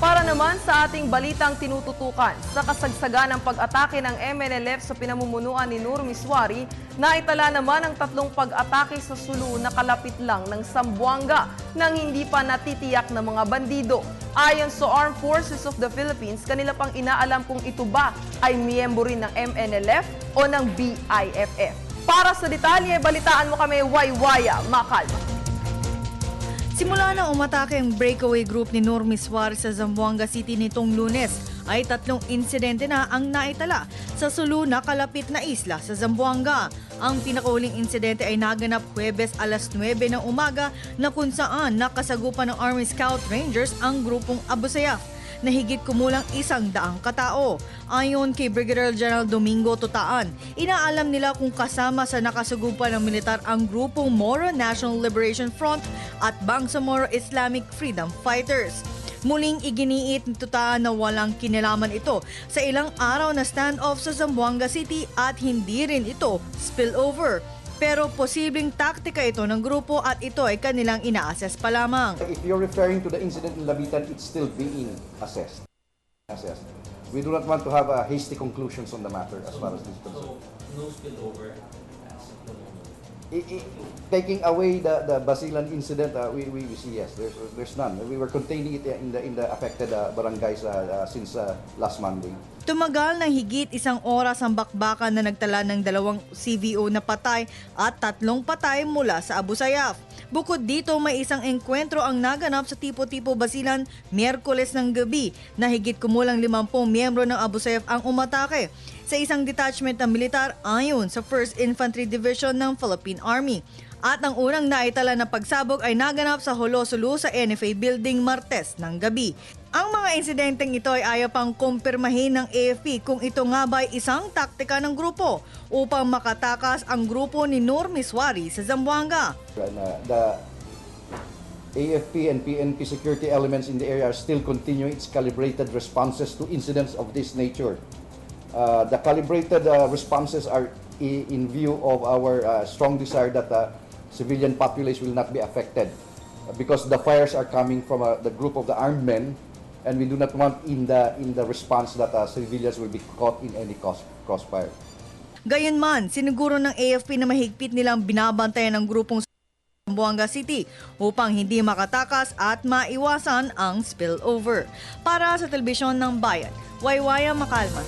Para naman sa ating balitang tinututukan, sa kasagsagan ng pag-atake ng MNLF sa pinamumunuan ni Nur Miswari, naitala naman ang tatlong pag-atake sa Sulu na kalapit lang ng Sambuanga nang hindi pa natitiyak ng mga bandido. Ayon sa Armed Forces of the Philippines, kanila pang inaalam kung ito ba ay miyembro rin ng MNLF o ng BIFF. Para sa detalye, balitaan mo kami, Waywaya Makalma. Simula na umatake ang breakaway group ni Nur Miswar sa Zamboanga City nitong lunes, ay tatlong insidente na ang naitala sa Sulu na kalapit na isla sa Zamboanga. Ang pinakauling insidente ay naganap Huwebes alas 9 ng umaga na kung saan nakasagupan ng Army Scout Rangers ang grupong Abu Sayyaf na higit kumulang isang daang katao. Ayon kay Brigadier General Domingo Tutaan, inaalam nila kung kasama sa nakasugupan ng militar ang grupong Moro National Liberation Front at Bangsamoro Islamic Freedom Fighters. Muling iginiit ni Tutaan na walang kinalaman ito sa ilang araw na standoff sa Zamboanga City at hindi rin ito spillover. Pero posibleng taktika ito ng grupo at ito ay kanilang ina-assess pa lamang. If you're referring to the incident in Labitan, it's still being assessed. assessed. We do not want to have uh, hasty conclusions on the matter as far as this is concerned. no spillover as of the moment. I- i- taking away the, the Basilan incident, uh, we, we, we see yes, there's, there's none. We were containing it in the, in the affected uh, barangays uh, uh, since uh, last Monday. Tumagal ng higit isang oras ang bakbakan na nagtala ng dalawang CVO na patay at tatlong patay mula sa Abu Sayyaf. Bukod dito, may isang engkwentro ang naganap sa Tipo-Tipo Basilan Miyerkules ng gabi na higit kumulang 50 miyembro ng Abu Sayyaf ang umatake sa isang detachment ng militar ayon sa 1st Infantry Division ng Philippine Army. At ang unang naitala na pagsabog ay naganap sa Holosulu sa NFA Building Martes ng gabi. Ang mga insidenteng ito ay ayaw pang kumpirmahin ng AFP kung ito nga ba ay isang taktika ng grupo upang makatakas ang grupo ni Nur Miswari sa Zamboanga. Uh, the AFP and PNP security elements in the area are still continuing its calibrated responses to incidents of this nature. Uh, the calibrated uh, responses are in view of our uh, strong desire that the civilian populace will not be affected uh, because the fires are coming from uh, the group of the armed men and we do not want in the in the response that uh, civilians will be caught in any cross crossfire. Gayunman, siniguro ng AFP na mahigpit nilang binabantayan ng grupong Zamboanga City upang hindi makatakas at maiwasan ang spillover. Para sa telebisyon ng bayan, Waywaya Makalma,